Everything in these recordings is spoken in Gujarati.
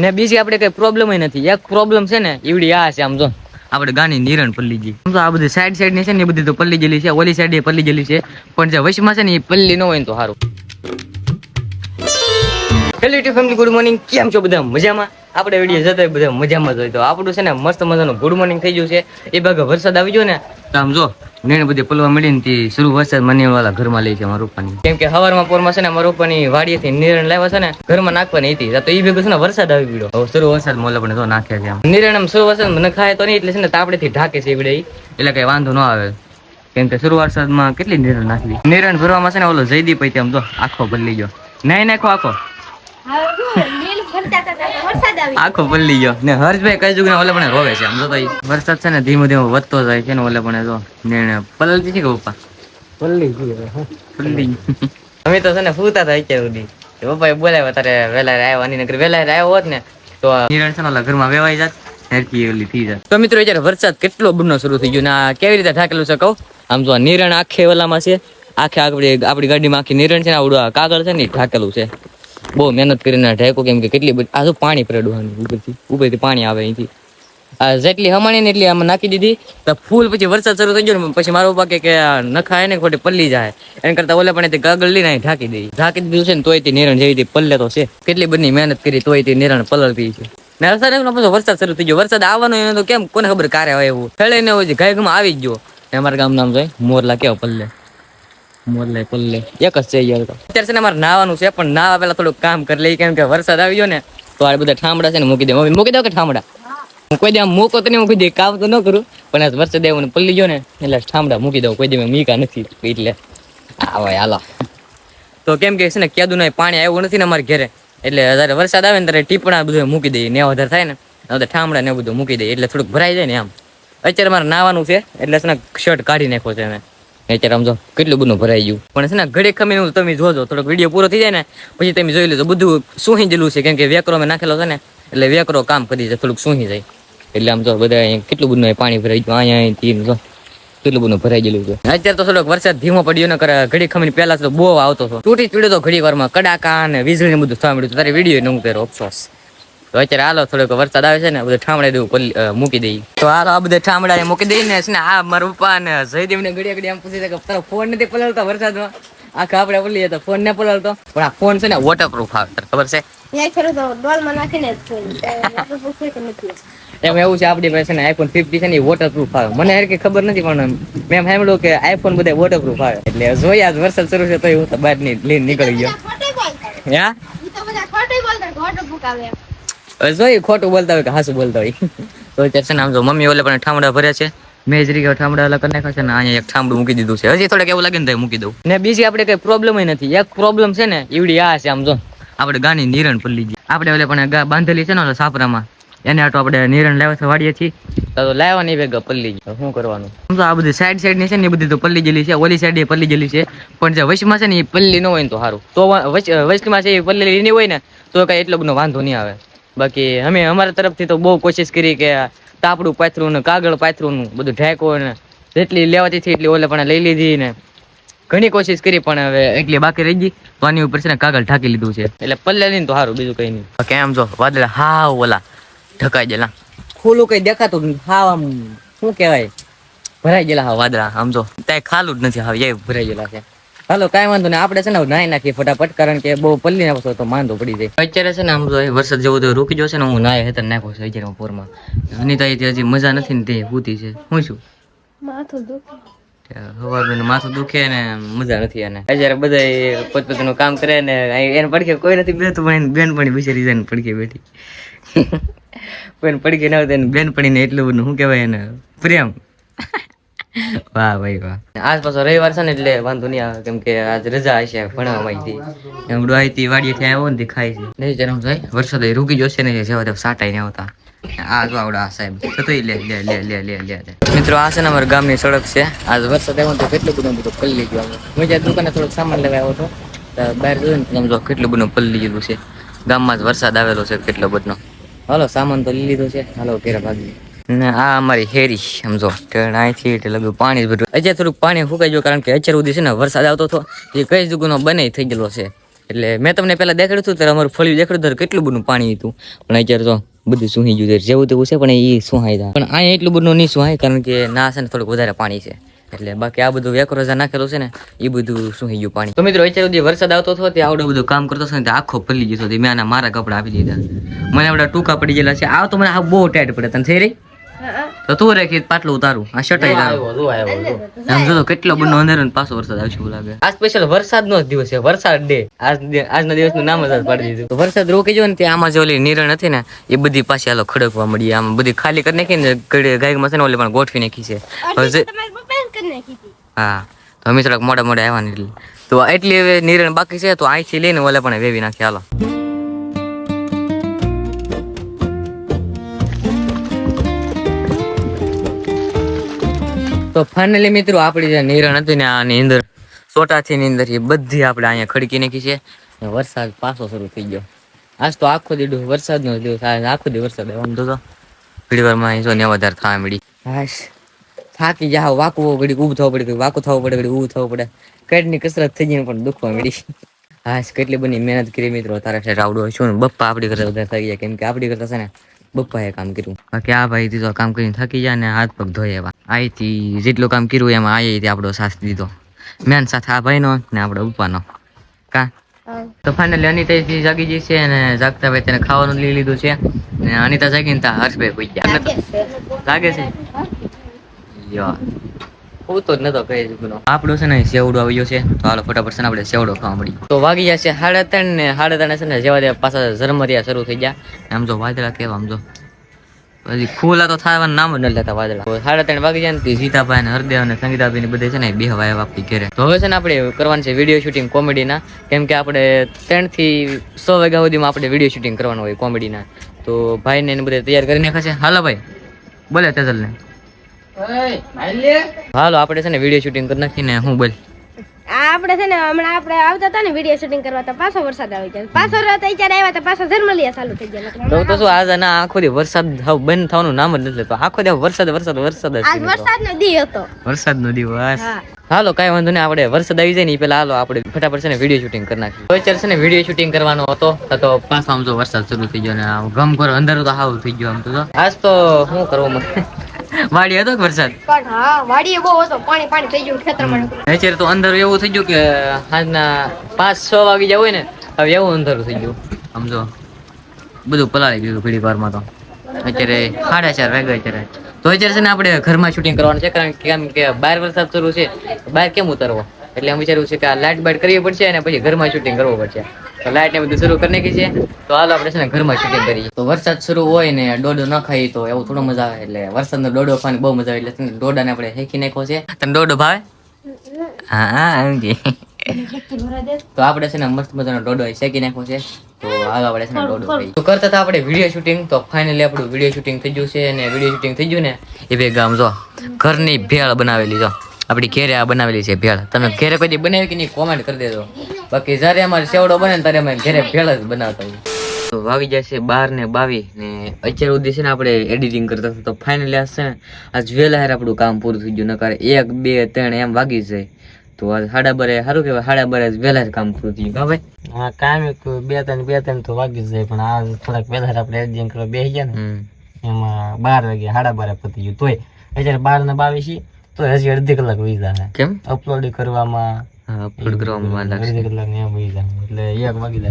ને બીજી આપણે કઈ પ્રોબ્લેમ નથી. એક પ્રોબ્લેમ છે ને એવડી આ છે આમ જો. આપણે ગાની નિરણ પલ્લી જી. તો આ બધી સાઈડ સાઈડની છે ને એ બધી તો પલ્લી ગયેલી છે, ઓલી સાઈડ પલ્લી ગયેલી છે. પણ જે વચમાં છે ને એ પલ્લી ન હોય તો સારું hello YouTube family good morning કેમ છો બધા? મજામાં? આપણે વીડિયો જતા બધા મજામાં જ હોય. તો આપણું છે ને મસ્ત મજાનું ગુડ મોર્નિંગ થઈ ગયું છે. એ ભાગે વરસાદ આવી ગયો ને તો આમ જો, નેણ બધી પલવા મળીને તે શરૂ વરસાદ મને વાળા ઘરમાં લઈ છે મારા રૂપાની. કેમ કે હવારમાં પોરમાં છે ને મારા રૂપાની વાડીએથી નિરણ લાવ્યા છે ને, ઘરમાં નાખવાની હતી. તો એ ભેગું છે ને વરસાદ આવી ગયો. શરૂ વરસાદ મોલે પણ તો નાખ્યા છે નિરણ શરૂ વરસાદ મને ખાય તો નહીં, એટલે છે ને તાપડેથી ઢાકે છે એવડે એટલે કઈ વાંધો ન આવે. કેમ કે શરૂ વરસાદમાં કેટલી નિરણ નાખવી નિરણ ભરવામાં છે ને ઓલો જયદીપ આમ તો આખો બદલી ગયો. નહીં નાખો આખો. આખો પલ્લી ગયો. ને હર્ષભાઈ કઈ જગ્યાએ ઓલે પણ રોવે છે. આમ તો વરસાદ છે ને ધીમે ધીમે વધતો જાય છે ને ઓલે પણ જો ને પલળતી છે કે પપ્પા? પલ્લી પલ્લી અમે તો છે ને ફૂતા હતા અત્યાર સુધી. પપ્પાએ બોલાવ્યા તારે વેલા આવ્યો આની નગર વેલા આવ્યો હોત ને તો નિરણ છે ને ઘરમાં વેવાઈ જાત હેરકી ઓલી થઈ જાત. તો મિત્રો અત્યારે વરસાદ કેટલો બનનો શરૂ થઈ ગયો ને આ કેવી રીતે થાકેલું છે કહું? આમ જો નિરણ આખે ઓલામાં છે. આખે આપણી આપણી ગાડીમાં આખી નિરણ છે ને આવડું કાગળ છે ને થાકેલું ઢાકેલું છે. બહુ મહેનત કરીને ઢાંક્યું કેમ કે કેટલી બધી આ તો પાણી પડવાનું ઉપરથી. ઉપરથી પાણી આવે અહીંથી. આ જેટલી હમાણી ને એટલી આમાં નાખી દીધી. તો ફૂલ પછી વરસાદ શરૂ થઈ ગયો ને પછી મારો પાકે કે નખાય ને ખોટી પલ્લી જાય. એના કરતા ઓલે પણ ગાગળ લઈને અહીં ઢાંકી દઈ. ઢાંકી દીધું છે ને તોય તે નિરણ જેવી રીતે પલ્લે તો છે. કેટલી બધી મહેનત કરી તોય તે નિરણ પલળતી છે. ને વરસાદ પછી વરસાદ શરૂ થઈ ગયો. વરસાદ આવવાનો એનો તો કેમ? કોને ખબર કારે હોય એવું. ખેડે ને ગાય ગમાં આવી જ ગયો. અમારા ગામ નામ જોઈ મોરલા કેવો પલ્લે. મોરલે પલ્લે. એક જ છે યાર અત્યારે છે ને અમારે નાવાનું છે, પણ નાવા પેલા થોડું કામ કરી લઈએ, કેમ કે વરસાદ આવ્યો ને, તો આ બધા ઠામડા છે ને મૂકી દે. મમ્મી, મૂકી દો કે ઠામડા? હું કોઈ દે આમ મૂકો તો નહીં મૂકી દે કામ તો ન કરું, પણ આ વરસાદ આવ્યો ને પલ્લી ગયો ને, એટલે ઠામડા મૂકી દઉં. કોઈ દે મીકા નથી એટલે. આવો હાલો. તો કેમ કે છે ને, કેદું નહીં, પાણી આવ્યું નથી ને અમારે ઘરે. એટલે જ્યારે વરસાદ આવે ને, ત્યારે ટીપણા બધું મૂકી દઈએ. ને વધારે થાય ને હવે ઠામડા ને બધું મૂકી દઈએ. એટલે થોડુંક ભરાઈ જાય ને આમ. અત્યારે મારે નાવાનું છે, એટલે શર્ટ કાઢી નાખ્યો છે મેં. અત્યારે આમ જો કેટલું બધું ભરાઈ ગયું. પણ છે ને ઘડી હું તમે જોજો, થોડોક વીડિયો પૂરો થઈ જાય ને, પછી તમે જોઈ લેજો, બધું સુહી જેલું છે, કેમ કે વેકરો મેં નાખેલો છે ને, એટલે વેકરો કામ કરી જાય, થોડુંક સુહી જાય. એટલે આમ જો બધા કેટલું બધું પાણી ભરાઈ ગયું, અહીંયા અહીંથી જો, કેટલું બધું ભરાઈ ગયેલું છે. અત્યારે તો થોડોક વરસાદ ધીમો પડ્યો ને, કરે ઘડી ખમીને પહેલા તો બહુ આવતો હતો. તૂટી તૂટ્યો તો ઘડી વારમાં કડાકા અને વીજળી બધું થવા મળ્યું તારે વીડિયો ન ઉતર્યો અફસોસ. તો અત્યારે હાલો થોડોક વરસાદ આવે છે ને બધું ઠામડા દેવું મૂકી દઈ. તો હાલો આ બધા ઠામડા મૂકી દઈ ને છે ને આ મારા પપ્પા ને જયદેવ ને ઘડિયા ઘડિયા આમ પૂછી કે તારો ફોન નથી પલળતો વરસાદમાં? આખા આપણે પલ્લીએ તો ફોન ને પલળતો. પણ આ ફોન છે ને વોટરપ્રૂફ આવે ખબર છે? કે એમ એવું છે આપણી પાસે છે આઈફોન ફિફ્ટી છે ને વોટરપ્રૂફ આવે. મને હરકી ખબર નથી પણ મેં સાંભળ્યું કે આઈફોન બધા વોટરપ્રૂફ આવે. એટલે જોઈએ આજ વરસાદ શરૂ છે તો હું તો બહારની લઈને નીકળી ગયો. ખોટું જોઈએ ખોટું બોલતા હોય કે હાસું બોલતા હોય. તો અત્યારે છે ને આમ જો મમ્મી ઓલે પણ ઠામડા ભર્યા છે. મેં જ રીતે ઠામડા અલગ નાખ્યા છે ને અહીંયા એક ઠામડું મૂકી દીધું છે. હજી થોડે એવું લાગે ને મૂકી દઉં. ને બીજી આપણે કઈ પ્રોબ્લેમ નથી. એક પ્રોબ્લેમ છે ને એવડી આ છે આમ જો. આપણે ગાની નિરણ પલ્લી જઈએ આપણે ઓલે પણ ગા બાંધેલી છે ને ઓલા સાપરામાં એને આટો આપણે નિરણ લાવવા છે વાડીએ છીએ તો લાવવાની નહીં ભેગા પલ્લી શું કરવાનું? સમજો આ બધી સાઈડ સાઈડની છે ને એ બધી તો પલ્લી જેલી છે. ઓલી સાઈડ એ પલ્લી જેલી છે. પણ જે વચમાં છે ને એ પલ્લી ન હોય ને તો સારું. તો વચમાં છે એ પલ્લી નહીં હોય ને તો કઈ એટલો બધો વાંધો નહીં આવે. બાકી અમે અમારા તરફથી તો બહુ કોશિશ કરી કે તાપડું પાથરું ને કાગળ પાથરું નું બધું ઢેકો ને જેટલી લેવાતી હતી એટલી ઓલે પણ લઈ લીધી ને ઘણી કોશિશ કરી પણ હવે એટલી બાકી રહી ગઈ. તો આની ઉપર છે ને કાગળ ઢાંકી લીધું છે. એટલે પલ્લે લઈને તો સારું બીજું કઈ નહીં. કેમ જો વાદળા હા ઓલા ઢકાઈ ગયેલા. ખોલું કઈ દેખાતું નહીં. હા આમ શું કહેવાય? ભરાઈ ગયેલા હા વાદળા આમ જો. ત્યાં ખાલું જ નથી હા એ ભરાઈ ગયેલા છે. હાલો કાંઈ વાંધો નહીં. આપણે છે ને નાહી નાખીએ ફટાફટ કારણ કે બહુ પલ્લી નાખશો તો માંદો પડી જાય. અત્યારે છે ને આમ જો વરસાદ જેવો તો રૂકી જશે ને હું નાય હેતર નાખો છું અત્યારે પોરમાં. અનિતા હજી મજા નથી ને તે પૂતી છે. હું છું માથું દુખે. માથું દુખે ને મજા નથી એને અત્યારે બધા પોતપોતાનું કામ કરે ને એને પડખે કોઈ નથી બેઠું પણ બેન બેનપણી બિચારી જાય ને પડખે બેઠી. કોઈને પડખે ના હોય બેન પડીને એટલું બધું શું કહેવાય એને પ્રેમ. વાહ ભાઈ વાહ. આજ પાછો રવિવાર છે ને એટલે વાંધો નહીં આવે, કેમ કે આજ રજા હશે ભણવા માંથી એમ ડોહાઈથી વાડીએથી આવ્યો ને દેખાય છે. નહીં જરા જાય. વરસાદ રૂકી જશે ને જેવા તેવા સાટાઈ ને આવતા. આ જો આવડા સાહેબ. થતો લે લે લે લે લે લે મિત્રો, આ છે ને અમારા ગામની સડક છે. આજ વરસાદ આવ્યો તો કેટલું બધું બધું પલ્લી ગયો હું જ્યાં દુકાને થોડોક સામાન લેવા આવ્યો હતો બહાર જોયું ને જો કેટલું બધું પલ્લી ગયેલું છે. ગામમાં જ વરસાદ આવેલો છે કેટલો બધો. હાલો, સામાન તો લઈ લીધો છે. હાલો, ઘેરા ભાગી ને આ અમારી હેરી સમજો અહીંથી એટલે લગભગ પાણી બધું અત્યારે થોડુંક પાણી સુકાઈ ગયું કારણ કે અત્યારે સુધી છે ને વરસાદ આવતો હતો, એ કઈ જગ્યાનો બને થઈ ગયેલો છે. એટલે મેં તમને પહેલાં દેખાડ્યું હતું, ત્યારે અમારું ફળિયું દેખાડ્યું ત્યારે કેટલું બધું પાણી હતું. પણ અત્યારે તો બધું સુહી ગયું જેવું તેવું છે, પણ એ સુહાઈ જાય. પણ અહીંયા એટલું બધું નહીં સુહાય કારણ કે ના છે ને થોડુંક વધારે પાણી છે. એટલે બાકી આ બધું વેકરોઝા નાખેલું છે ને, એ બધું સુહી ગયું પાણી. તો મિત્રો, અત્યારે સુધી વરસાદ આવતો હતો તે આવડું બધું કામ કરતો હતો ને આખો ફલી ગયો હતો. મેં આના મારા કપડા આપી દીધા. મને આવડા ટૂંકા પડી ગયેલા છે. આ તો મને આ બહુ ટાઈટ પડે. તને થઈ રહી? તો તું રેખી પાટલું ઉતારું. આ શટાઈ તારું. આમ જો કેટલો બધો અંધારો ને પાછો વરસાદ આવશે એવું લાગે. આ સ્પેશિયલ વરસાદ નો દિવસ છે વરસાદ ડે. આજ આજના આજના દિવસનું નામ જ પાડી દીધું. વરસાદ રોકી જો ને ત્યાં આમાં જે ઓલી નિરણ હતી ને એ બધી પાછી હાલો ખડકવા મળી. આમ બધી ખાલી કરી નાખી ને ગળે ગાયમાં છે ને ઓલી પણ ગોઠવી નાખી છે. હા. તો અમે થોડાક મોડા મોડા આવ્યા ને એટલે. તો એટલી હવે નિરણ બાકી છે તો અહીંથી લઈને ઓલે પણ વેવી નાખી હાલો. તો ફાઇનલી મિત્રો આપણી જે નિરણ હતી ને આની અંદર સોટાથી ની અંદર એ બધી આપણે અહીંયા ખડકી નાખી છે. વરસાદ પાછો શરૂ થઈ ગયો. આજ તો આખો દીડો વરસાદનો દિવસ આખો દિવસ વરસાદ આવ્યો. તો જો ઘડી વારમાં અહીં જો ને વધારે થવા મળી હાશ. થાકી જાવ વાકવો ઘડી ઊભું થવું પડે ઘડી થવું પડે ઘડી ઊભું થવું પડે. કેટલી કસરત થઈ ગઈ પણ દુખવા મળી હાશ, કેટલી બની મહેનત કરી મિત્રો. તારા છે રાવડો ને? બપ્પા આપણી કરતા વધારે થઈ ગયા. કેમ કે આપણી કરતા છે ને, બપ્પાએ કામ કર્યું. બાકી આ ભાઈ તો કામ કરીને થાકી જાય ને હાથ પગ ધોઈ આઈથી જેટલું કામ કર્યું એમાં આઈ આપણો સાથ દીધો. મેન સાથ આ ભાઈનો ને આપણે ઉપવાનો. કા? તો ફાઇનલી અનિતા જાગી જઈ છે અને જાગતા ભાઈ તેને ખાવાનું લઈ લીધું છે. ને અનિતા જાગીને ત્યાં હર્ષભાઈ પૂઈ ગયા લાગે છે. હું તો જ નતો કહી શકું. આપણો છે ને સેવડો આવ્યો છે. તો હાલો ફટાફટ છે ને આપણે સેવડો ખાવા મળી તો વાગી ગયા છે સાડા ત્રણ ને સાડા ત્રણ છે ને જેવા પાછા ઝરમરિયા શરૂ થઈ ગયા. આમ જો વાદળા કેવા આમ જો. પછી ખુલ્લા તો થવા નામ જ નથી લેતા વાદળા. સાડા ત્રણ વાગી જાય ને સીતાભાઈ ને હરદેવ અને સંગીતાભાઈ ને બધે છે ને બે હવા આપણી ઘેરે. તો હવે છે ને આપણે કરવાનું છે વીડિયો શૂટિંગ કોમેડીના કેમ કે આપણે ત્રણથી સો વાગ્યા સુધીમાં આપણે વીડિયો શૂટિંગ કરવાનું હોય કોમેડીના તો ભાઈને એને બધે તૈયાર કરી ખાશે છે. હાલો ભાઈ બોલે તેજલ ને હાલો આપણે છે ને વીડિયો શૂટિંગ કરી નાખીને હું બોલ. આપણે છે ને હમણાં આપણે આવતા હતા ને વીડિયો શૂટિંગ કરવા તો પાછો વરસાદ આવી ગયો. પાછો રાત અત્યારે આવ્યા તો પાછો ઝરમલિયા ચાલુ થઈ ગયા. તો તો શું આજે ના આખો દી વરસાદ બંધ થવાનું નામ જ નથી લેતો. આખો દી વરસાદ વરસાદ વરસાદ આજ વરસાદ નો દી હતો. વરસાદ નો દિવસ હાલો કઈ વાંધો નહીં આપણે વરસાદ આવી જાય ને પેલા હાલો આપણે ફટાફટ છે ને વીડિયો શૂટિંગ કરી નાખીએ. તો અત્યારે છે ને વીડિયો શૂટિંગ કરવાનો હતો તો પાછો આમ તો વરસાદ શરૂ થઈ ગયો ને આમ ગમ કરો અંદર તો હાવ થઈ ગયો આમ તો. આજ તો શું કરવું મને? વાડી હતો વરસાદ? પણ હા વાડીએ બહુ હતો. પાણી પાણી થઈ ગયું ખેતરમાં અત્યારે તો અંદર એવું થઈ ગયું કે સાંજના પાંચ છ વાગી જાય હોય ને હવે એવું અંધારું થઈ ગયું. સમજો બધું પલાળી ગયું ઘડી વારમાં તો. અત્યારે સાડા ચાર વાગ્યા અત્યારે. તો અત્યારે છે ને આપણે ઘરમાં શૂટિંગ કરવાનું છે કારણ કે કેમ કે બહાર વરસાદ શરૂ છે. બહાર કેમ ઉતરવો? એટલે અમે વિચાર્યું છે કે આ લાઇટ બાઇટ કરવી પડશે અને પછી ઘરમાં શૂટિંગ કરવું પડશે. તો ને બધું શરૂ કરી નાખી છે. તો હાલ આપણે છે ને ઘરમાં શૂટિંગ કરીએ. તો વરસાદ શરૂ હોય ને ડોડો ન ખાઈ તો એવું થોડો મજા આવે એટલે વરસાદનો ડોડો ખાવાની બહુ મજા આવે એટલે ડોડાને આપણે શેકી નાખ્યો છે. તને ડોડો ભાવે? હા તો આપણે છે ને મસ્ત મજાનો ડોડો શેકી નાખ્યો છે. તો હાલ આપણે છે ને ડોડો. તો કરતા હતા આપણે વીડિયો શૂટિંગ તો ફાઇનલી આપણું વીડિયો શૂટિંગ થઈ ગયું છે અને વીડિયો શૂટિંગ થઈ ગયું ને એ બે ગામ જો, ઘરની ભેળ બનાવેલી જો. આપણી ઘેરે આ બનાવેલી છે ભેળ. તમે ઘેરે કોઈ બનાવી કે નહીં કોમેન્ટ કરી દેજો. બાકી જ્યારે અમારે સેવડો બને ત્યારે અમે ઘરે ભેળ જ બનાવતા હોય તો વાગી જશે બાર ને બાવી ને અત્યારે સુધી છે ને આપણે એડિટિંગ કરતા હતા તો ફાઇનલી આ છે ને આજ વહેલા હેર આપણું કામ પૂરું થઈ ગયું નકાર એક બે ત્રણ એમ વાગી જાય. તો આજ સાડા બરે સારું કહેવાય સાડા બરે વહેલા જ કામ પૂરું થઈ ગયું. હા ભાઈ? હા કામ એક બે ત્રણ બે ત્રણ તો વાગી જાય પણ આ થોડાક વહેલા આપણે એડિટિંગ કરવા બેસી ગયા ને એમાં બાર વાગે સાડા બારે પતી ગયું. તોય અત્યારે બાર ને બાવીસી તો હજી અડધી કલાક વીજા કેમ? અપલોડ કરવામાં લાગશે. એટલે એક વાગી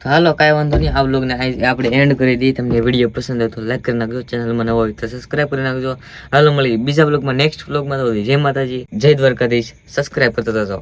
તો હાલો કાંઈ વાંધો નહીં. આ બ્લોગને આપણે એન્ડ કરી દઈએ. તમને વીડિયો પસંદ હોય તો લાઈક કરી નાખજો. ચેનલમાં નવો હોય તો સબસ્ક્રાઈબ કરી નાખજો. હાલો મળી બીજા બ્લોગમાં નેક્સ્ટ બ્લોગમાં તો જય માતાજી જય દ્વારકાધીશ. સબસ્ક્રાઈબ કરતા જજો.